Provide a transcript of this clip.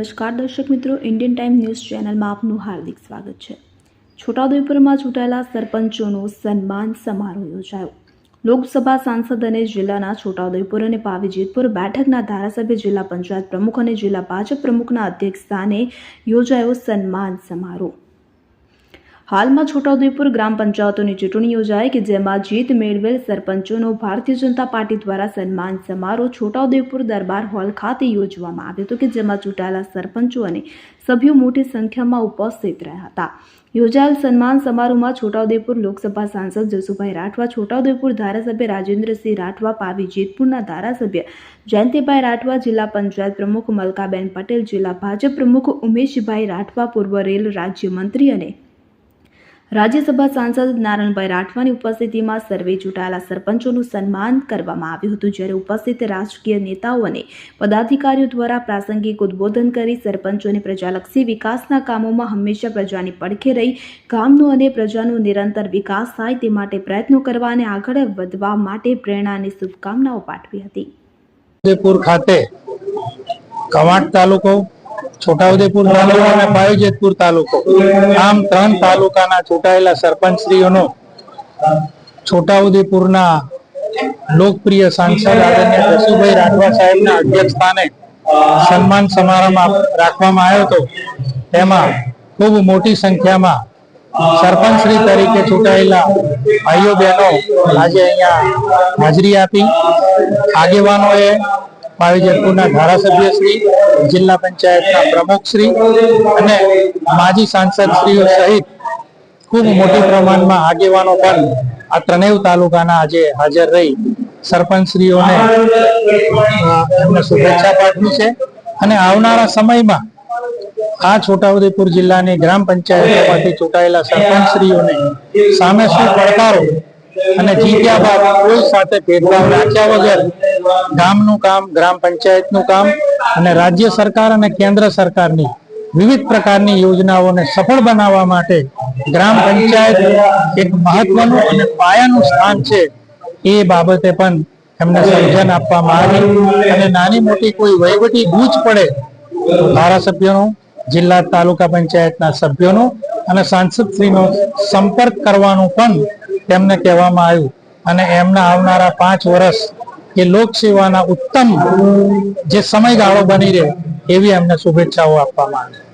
નમસ્કાર દર્શક મિત્રો ઇન્ડિયન ટાઈમ ન્યૂઝ ચેનલમાં આપનું હાર્દિક સ્વાગત છે. છોટાઉદેપુરમાં ચૂંટાયેલા સરપંચોનો સન્માન સમારોહ યોજાયો. લોકસભા સાંસદ અને જિલ્લાના છોટાઉદેપુર અને પાવીજેતપુર બેઠકના ધારાસભ્ય, જિલ્લા પંચાયત પ્રમુખ અને જિલ્લા ભાજપ પ્રમુખના અધ્યક્ષ સ્થાને યોજાયો સન્માન સમારોહ. હાલમાં છોટાઉદેપુર ગ્રામ પંચાયતોની ચૂંટણી યોજાઈ કે જેમાં જીત મેળવેલ સરપંચોનો ભારતીય જનતા પાર્ટી દ્વારા સન્માન સમારોહ છોટાઉદેપુર દરબાર હોલ ખાતે યોજવામાં આવ્યો હતો કે જેમાં ચૂંટાયેલા સરપંચો અને સભ્યો મોટી સંખ્યામાં ઉપસ્થિત રહ્યા હતા. યોજાયેલ સન્માન સમારોહમાં છોટાઉદેપુર લોકસભા સાંસદ જસુભાઈ રાઠવા, છોટાઉદેપુર ધારાસભ્ય રાજેન્દ્રસિંહ રાઠવા, પાવી જેતપુરના ધારાસભ્ય જયંતિભાઈ રાઠવા, જિલ્લા પંચાયત પ્રમુખ મલકાબેન પટેલ, જિલ્લા ભાજપ પ્રમુખ ઉમેશભાઈ રાઠવા, પૂર્વ રેલ રાજ્યમંત્રી અને રાજ્યસભા સાંસદ નારણભાઈ રાઠવાની ઉપસ્થિતિમાં સર્વે ચૂંટાયેલા સરપંચોનું સન્માન કરવામાં આવ્યું હતું, જ્યારે ઉપસ્થિત રાજકીય નેતાઓ અને પદાધિકારીઓ દ્વારા પ્રાસંગિક ઉદબોધન કરી સરપંચોને પ્રજાલક્ષી વિકાસના કામોમાં હંમેશા પ્રજાની પડખે રહી, ગામનો અને પ્રજાનો નિરંતર વિકાસ થાય તે માટે પ્રયત્નો કરવા અને આગળ વધવા માટે પ્રેરણા અને શુભકામનાઓ પાઠવી હતી. ખાતે કવાંટ તાલુકો છોટાઉદેપુર તાલુકો અને પાયોજેતપુર તાલુકો. આમ ત્રણ તાલુકાના ચૂંટાયેલા સરપંચશ્રીઓનો છોટાઉદેપુરના લોકપ્રિય સાંસદ આદરણીય જસુભાઈ રાઠવા સાહેબના અધ્યક્ષ સ્થાને સન્માન સમારંભ રાખવામાં આવ્યો હતો. તેમાં ખૂબ મોટી સંખ્યામાં સરપંચશ્રી તરીકે ચૂંટાયેલા ભાઈઓ બહેનો આજે અહીંયા હાજરી આપી. આગેવાનોએ પાવીજેતપુરના ધારાસભ્ય શ્રી, જિલ્લા પંચાયતના પ્રમુખ શ્રી અને માજી સાંસદ શ્રીઓ સહિત ખૂબ મોટી પ્રમાણમાં આગેવાનો પણ આ ત્રણેય તાલુકાના આજે હાજર રહી. સરપંચશ્રીઓને એમને શુભેચ્છા પાઠવી છે. અને આવનારા સમયમાં આ છોટાઉદેપુર જિલ્લાની ગ્રામ પંચાયતોમાંથી ચૂંટાયેલા સરપંચશ્રીઓને સામે શું પડકારો અને જીત્યા બાદ કોઈ સાથે ભેદભાવ રાખ્યા વગર ગામનું કામ, ગ્રામ પંચાયતનું કામ અને રાજ્ય સરકાર અને કેન્દ્ર સરકારની વિવિધ પ્રકારની યોજનાઓને સફળ બનાવવા માટે ગ્રામ પંચાયત એક મહત્વનું અને પાયાનું સ્થાન છે. એ બાબતે પણ એમને સમજણ આપવામાં આવી અને નાની મોટી કોઈ વહીવટી ગૂંચ પડે ધારાસભ્યોનું, જિલ્લા તાલુકા પંચાયતના સભ્યોનું અને સાંસદશ્રીનો સંપર્ક કરવાનું પણ તેમને કહેવામાં આવ્યું. અને એમના આવનારા પાંચ વર્ષ એ લોકસેવાના ઉત્તમ જે સમયગાળો બની રહે એવી એમને શુભેચ્છાઓ આપવામાં આવી.